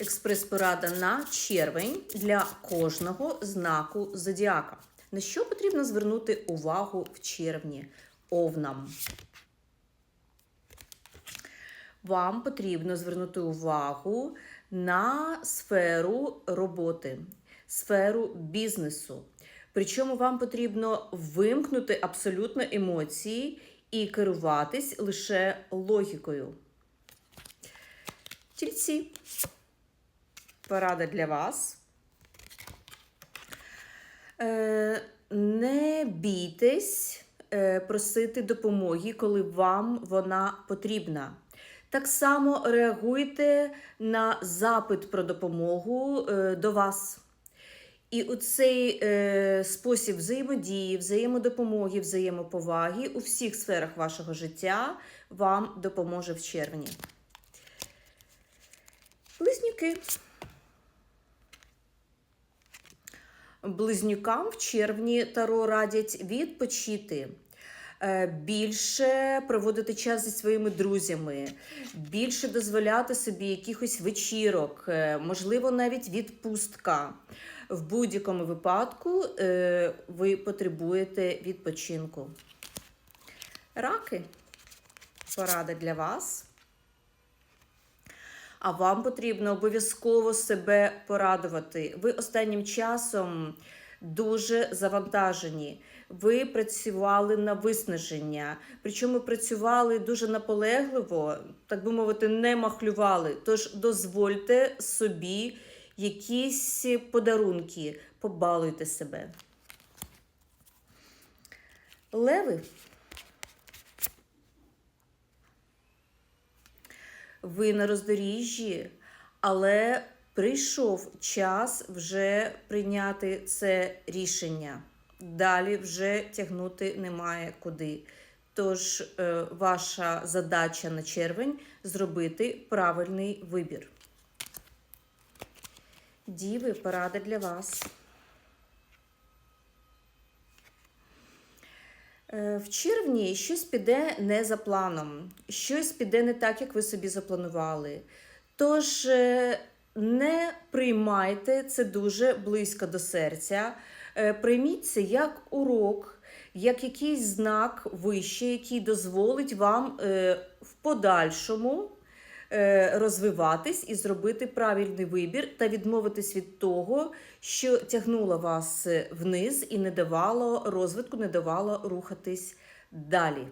Експрес-порада на червень для кожного знаку зодіака. На що потрібно звернути увагу в червні овнам? Вам потрібно звернути увагу на сферу роботи, сферу бізнесу. Причому вам потрібно вимкнути абсолютно емоції і керуватись лише логікою. Тільці. Порада для вас. Е, не бійтесь е, просити допомоги, коли вам вона потрібна. Так само реагуйте на запит про допомогу е, до вас. І у цей е, спосіб взаємодії, взаємодопомоги, взаємоповаги у всіх сферах вашого життя вам допоможе в червні. Близнюки. Близнюкам в червні Таро радять відпочити. е, Більше проводити час зі своїми друзями, більше дозволяти собі якихось вечірок, е, можливо, навіть відпустка. В будь-якому випадку е, ви потребуєте відпочинку. Раки. Порада для вас. А вам потрібно обов'язково себе порадувати. Ви останнім часом дуже завантажені. Ви працювали на виснаження, причому працювали дуже наполегливо, так би мовити, не махлювали. Тож дозвольте собі якісь подарунки, побалуйте себе. Леви. Ви на роздоріжжі, але прийшов час вже прийняти це рішення. Далі вже тягнути немає куди. Тож е, ваша задача на червень зробити правильний вибір. Діви, порада для вас. В червні щось піде не за планом, щось піде не так, як ви собі запланували. Тож е, не приймайте це дуже близько до серця. Е, Прийміть це як урок, як якийсь знак вищий, який дозволить вам е, в подальшому е, розвиватись і зробити правильний вибір та відмовитись від того, що тягнуло вас вниз і не давало розвитку, не давало рухатись далі.